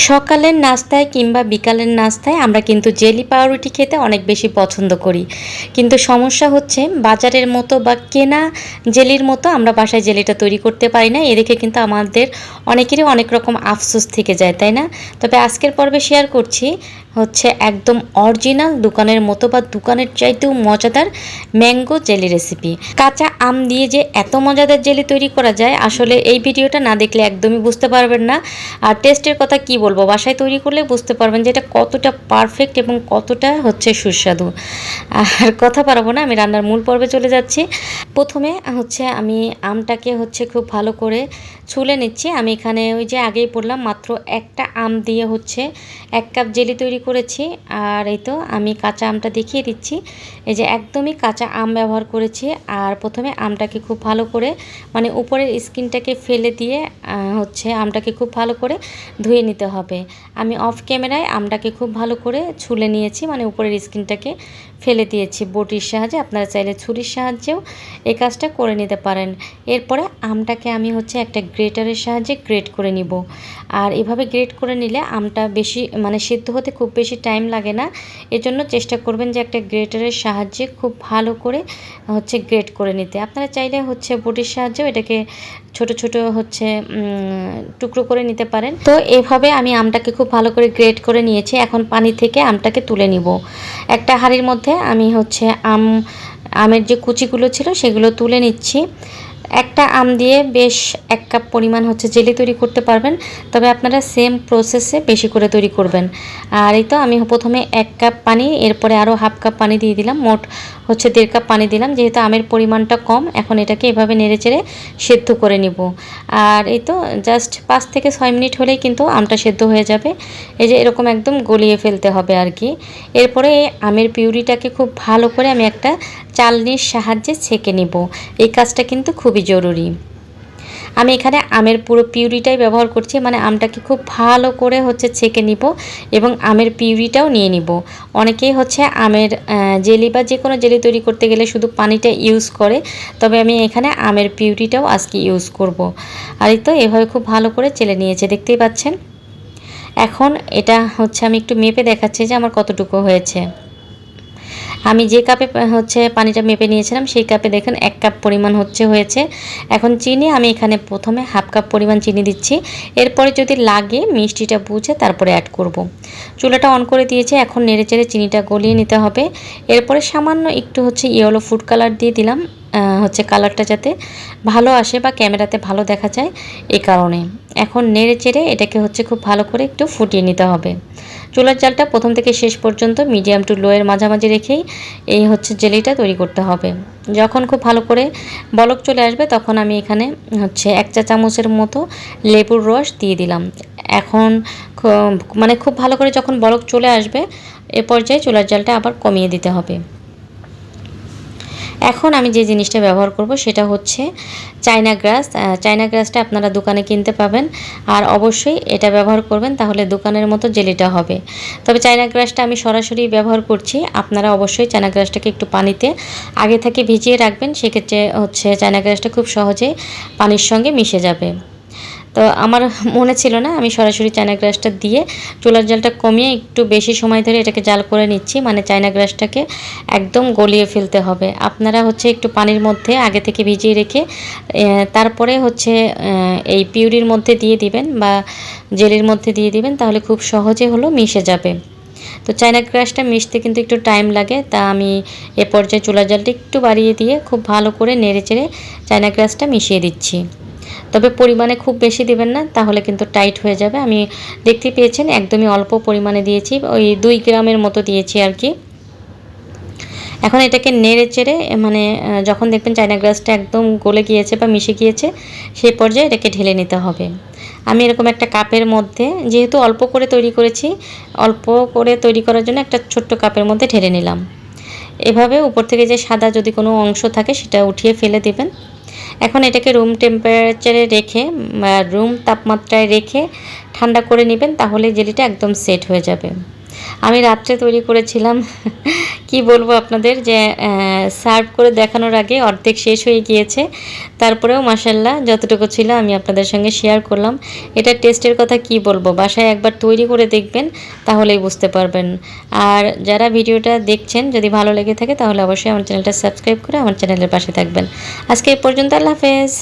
সকালের নাস্তায় কিংবা বিকালের নাস্তায় আমরা কিন্তু জেলি পাউরুটি খেতে অনেক বেশি পছন্দ করি। কিন্তু সমস্যা হচ্ছে বাজারের মতো বা কেনা জেলির মতো আমরা বাসায় জেলিটা তৈরি করতে পারি না। এদিকে কিন্তু আমাদের অনেকেরই অনেক রকম আফসোস থেকে যায়, তাই না? তবে আজকের পর্বে শেয়ার করছি হচ্ছে একদম অরিজিনাল দোকানের মতো বা দোকানের চাইতেও মজাদার ম্যাঙ্গো জেলি রেসিপি কাঁচা আম দিয়ে যে এত মজাদার জেলি তৈরি করা যায়, আসলে এই ভিডিওটা না দেখলে একদমই বুঝতে পারবেন না। আর টেস্টের কথা কি বলব, বাসায় তৈরি করলে বুঝতে পারবেন যে এটা কতটা পারফেক্ট এবং কতটা হচ্ছে সুস্বাদু। আর কথা পারব না, আমি রান্নার মূল পর্বে চলে যাচ্ছি। প্রথমে হচ্ছে আমি আমটাকে হচ্ছে খুব ভালো করে ছুলে নিচ্ছি। আমি এখানে ওই যে আগেই বললাম, মাত্র একটা আম দিয়ে হচ্ছে এক কাপ জেলি তৈরি করেছি। আর এই তো আমি কাঁচা আমটা দেখিয়ে দিচ্ছি। এই যে একদমই কাঁচা আম ব্যবহার করেছি। আর প্রথমে আমটাকে খুব ভালো করে মানে উপরের স্কিনটাকে ফেলে দিয়ে হচ্ছে আমটাকে খুব ভালো করে ধুয়ে নিতে হবে। আমি অফ ক্যামেরায় আমটাকে খুব ভালো করে ছুলে নিয়েছি মানে উপরের স্কিনটাকে ফেলে দিয়েছি। বটির সাহায্যে, আপনারা চাইলে ছুরির সাহায্যেও এই কাজটা করে নিতে পারেন। এরপরে আমটাকে আমি হচ্ছে একটা গ্রেটারের সাহায্যে গ্রেট করে নিব। আর এভাবে গ্রেট করে নিলে আমটা বেশি মানে সিদ্ধ হতে খুব বেশি টাইম লাগে না। এজন্য চেষ্টা করবেন যে একটা গ্রেটারের সাহায্যে খুব ভালো করে, হচ্ছে গ্রেট করে নিতে। আপনারা চাইলে হচ্ছে বটির সাহায্যেও এটাকে ছোট ছোট হচ্ছে টুকরো করে নিতে পারেন। তো এভাবে আমি আমটাকে খুব ভালো করে গ্রেট করে নিয়েছি। এখন পানি থেকে আমটাকে তুলে নিব। একটা হাঁড়ির মধ্যে আমি হচ্ছে আম, আমের যে কুচিগুলো ছিল সেগুলো তুলে নিচ্ছি। একটা আম দিয়ে বেশ এক কাপ পরিমাণ হচ্ছে জেলি তৈরি করতে পারবেন, তবে আপনারা সেম প্রসেসে বেশি করে তৈরি করবেন। আর এই তো আমি প্রথমে এক কাপ পানি, এরপরে আরও হাফ কাপ পানি দিয়ে দিলাম, মোট হচ্ছে দেড় কাপ পানি দিলাম, যেহেতু আমের পরিমাণটা কম, এখন এটাকে এভাবে নেড়ে চেড়ে সেদ্ধ করে নিব। আর এই তো জাস্ট পাঁচ থেকে ছয় মিনিট হলেই কিন্তু আমটা সেদ্ধ হয়ে যাবে। এই যে এরকম একদম গলিয়ে ফেলতে হবে আর কি। এরপরে আমের পিউরিটাকে খুব ভালো করে আমি একটা চালনির সাহায্যে ছেঁকে নিব। এই কাজটা কিন্তু খুবই জরুরি। আমি এখানে আমের পুরো পিউরিটাই ব্যবহার করছি মানে আমটাকে খুব ভালো করে হচ্ছে ছেঁকে নিব এবং আমের পিউরিটাও নিয়ে নিব। অনেকেই হচ্ছে আমের জেলি বা যে কোনো জেলি তৈরি করতে গেলে শুধু পানিটা ইউজ করে, তবে আমি এখানে আমের পিউরিটাও আজকে ইউজ করব। আর এই তো এভাবে খুব ভালো করে চেলে নিয়েছে, দেখতেই পাচ্ছেন? এখন এটা হচ্ছে আমি একটু মেপে দেখাচ্ছি যে আমার কতটুকু হয়েছে। আমি যে কাপে হচ্ছে পানিটা মেপে নিয়েছিলাম, সেই কাপে দেখেন এক কাপ পরিমাণ হচ্ছে হয়েছে। এখন চিনি, আমি এখানে প্রথমে হাফ কাপ পরিমাণ চিনি দিচ্ছি। এরপরে যদি লাগে মিষ্টিটা বুঝে তারপরে অ্যাড করব। চুলাটা অন করে দিয়েছে, এখন নেড়ে চেড়ে চিনিটা গলিয়ে নিতে হবে। এরপরে সামান্য একটু হচ্ছে ইয়েলো ফুড কালার দিয়ে দিলাম হচ্ছে কালারটা যাতে ভালো আসে বা ক্যামেরাতে ভালো দেখা যায়। এই কারণে এখন নেড়ে চেড়ে এটাকে হচ্ছে খুব ভালো করে একটু ফুটিয়ে নিতে হবে। চুলার জালটা প্রথম থেকে শেষ পর্যন্ত মিডিয়াম টু লোয়ের মাঝামাঝি রেখেই এই হচ্ছে জেলিটা তৈরি করতে হবে। যখন খুব ভালো করে বলক চলে আসবে তখন আমি এখানে হচ্ছে এক চা চামচের মতো লেবুর রস দিয়ে দিলাম। এখন মানে খুব ভালো করে যখন বলক চলে আসবে, এ পর্যায়ে চুলার জালটা আবার কমিয়ে দিতে হবে। এখন আমি যে জিনিসটা ব্যবহার করব সেটা হচ্ছে চায়না গ্রাস। চায়না গ্রাসটা আপনারা দোকানে কিনতে পাবেন। আর অবশ্যই এটা ব্যবহার করবেন, তাহলে দোকানের মতো জেলিটা হবে। তবে চায়না গ্রাসটা আমি সরাসরি ব্যবহার করছি। আপনারা অবশ্যই চায়না গ্রাসটাকে একটু পানিতে আগে থেকে ভিজিয়ে রাখবেন। সেক্ষেত্রে হচ্ছে চায়না গ্রাসটা খুব সহজে পানির সঙ্গে মিশে যাবে। তো আমার মনে ছিল না, আমি সরাসরি চায়না গ্রাসটা দিয়ে চুলার জালটা কমিয়ে একটু বেশি সময় ধরে এটাকে জাল করে নিচ্ছি মানে চায়না গ্রাসটাকে একদম গলিয়ে ফেলতে হবে। আপনারা হচ্ছে একটু পানির মধ্যে আগে থেকে ভিজিয়ে রেখে তারপরে হচ্ছে এই পিউরির মধ্যে দিয়ে দিবেন বা জেলের মধ্যে দিয়ে দিবেন, তাহলে খুব সহজে হলো মিশে যাবে। তো চায়না গ্রাসটা মিশতে কিন্তু একটু টাইম লাগে, তা আমি এ পর্যায়ে চুলা জালটা একটু বাড়িয়ে দিয়ে খুব ভালো করে নেড়ে চেড়ে চায়না গ্রাসটা মিশিয়ে দিচ্ছি। তবে পরিমাণে খুব বেশি দিবেন না, তাহলে কিন্তু টাইট হয়ে যাবে। আমি দেখতে পেয়েছেন, একদমই অল্প পরিমাণে দিয়েছি, ওই দুই গ্রামের মতো দিয়েছি আর কি। এখন এটাকে নেড়ে চেড়ে মানে যখন দেখবেন চায়না গ্রাসটা একদম গলে গিয়েছে বা মিশে গিয়েছে সেই পর্যায়ে এটাকে ঢেলে নিতে হবে। আমি এরকম একটা কাপের মধ্যে, যেহেতু অল্প করে তৈরি করেছি, অল্প করে তৈরি করার জন্য একটা ছোট্ট কাপের মধ্যে ঢেলে নিলাম। এভাবে উপর থেকে যে সাদা যদি কোনো অংশ থাকে, সেটা উঠিয়ে ফেলে দেবেন। এখন এটাকে রুম টেম্পারেচারে রেখে রুম তাপমাত্রায় রেখে ঠান্ডা করে নেবেন, তাহলে জেলিটা একদম সেট হয়ে যাবে। আমি রাত্রে তৈরি করেছিলাম কি বলব আপনাদের যে সার্ভ করে দেখানোর আগে অর্ধেক শেষ হয়ে গিয়েছে। তারপরেও মাসাল্লাহ যতটুকু ছিল আমি আপনাদের সঙ্গে শেয়ার করলাম। এটা টেস্টের কথা কি বলব? বাসায় একবার তৈরি করে দেখবেন, তাহলেই বুঝতে পারবেন। আর যারা ভিডিওটা দেখছেন, যদি ভালো লেগে থাকে, তাহলে অবশ্যই আমার চ্যানেলটা সাবস্ক্রাইব করে আমার চ্যানেলের পাশে থাকবেন। আজকে এই পর্যন্ত আল্লাহ হাফেজ।